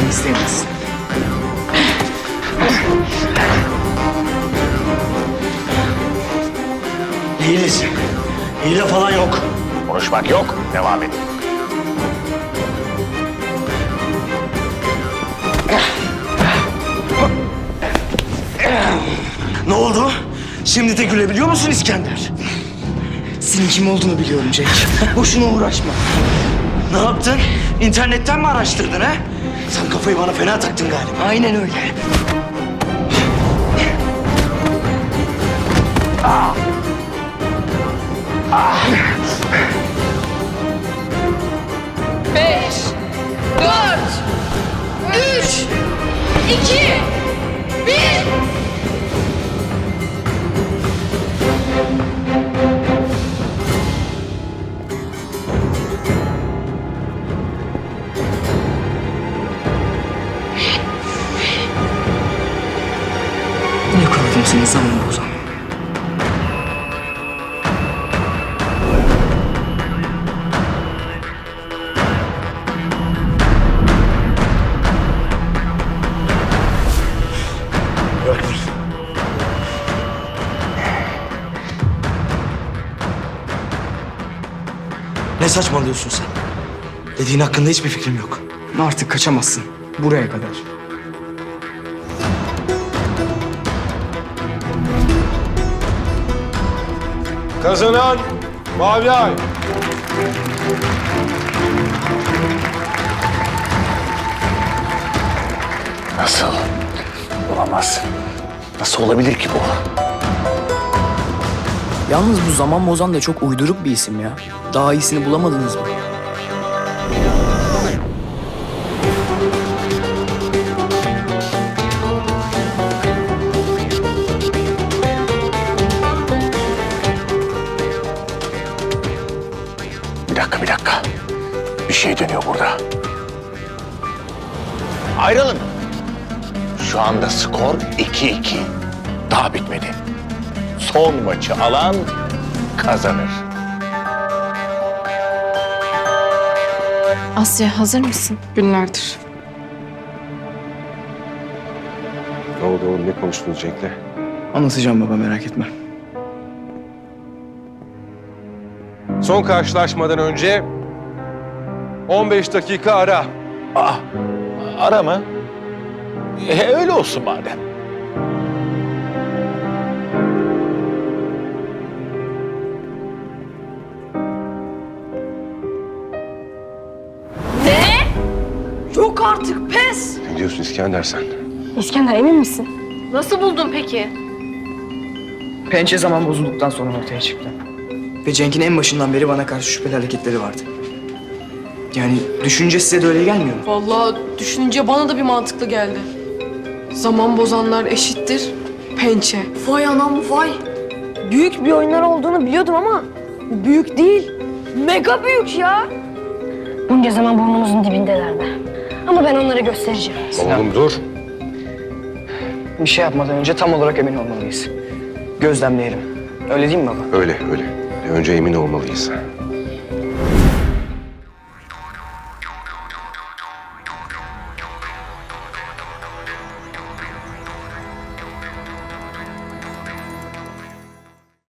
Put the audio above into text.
beni isteyemezsin. Değiliz. Hile falan yok. Konuşmak yok. Devam edin. Ne oldu? Şimdi de gülebiliyor musun İskender? Senin kim olduğunu biliyorum Cenk. Boşuna uğraşma. Ne yaptın? İnternetten mi araştırdın ha? Sen kafayı bana fena taktın galiba. Aynen öyle. Beş, dört, üç, iki, bir. Yakaladım seni zaman bozan. Ne saçmalıyorsun sen? Dediğin hakkında hiçbir fikrim yok. Artık kaçamazsın. Buraya kadar. Kazanan Mavi Ay. Nasıl? Olamaz. Nasıl olabilir ki bu? Yalnız bu zaman bozan da çok uyduruk bir isim ya. Daha iyisini bulamadınız mı? Bir şey dönüyor burada. Ayrılın. Şu anda skor 2-2. Daha bitmedi. Son maçı alan kazanır. Asya hazır mısın? Günlerdir. Ne oldu oğlum ne konuştunuz Cenk'le? Anlatacağım baba merak etme. Son karşılaşmadan önce 15 dakika ara. Aa, ara mı? E, öyle olsun madem. Yok artık pes. Ne diyorsun İskender sen? İskender emin misin? Nasıl buldun peki? Pençe zaman bozulduktan sonra ortaya çıktı. Ve Cenk'in en başından beri bana karşı şüpheli hareketleri vardı. Yani düşünce size de öyle gelmiyor mu? Vallahi düşününce bana da bir mantıklı geldi. Zaman bozanlar eşittir pençe. Vay anam vay. Büyük bir oyunlar olduğunu biliyordum ama büyük değil. Mega büyük ya. Bunca zaman burnumuzun dibindelerdi. Ama ben onlara göstereceğim. Oğlum dur. Bir şey yapmadan önce tam olarak emin olmalıyız. Gözlemleyelim. Öyle değil mi baba? Öyle öyle. Önce emin olmalıyız.